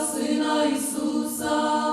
Сина Ісуса.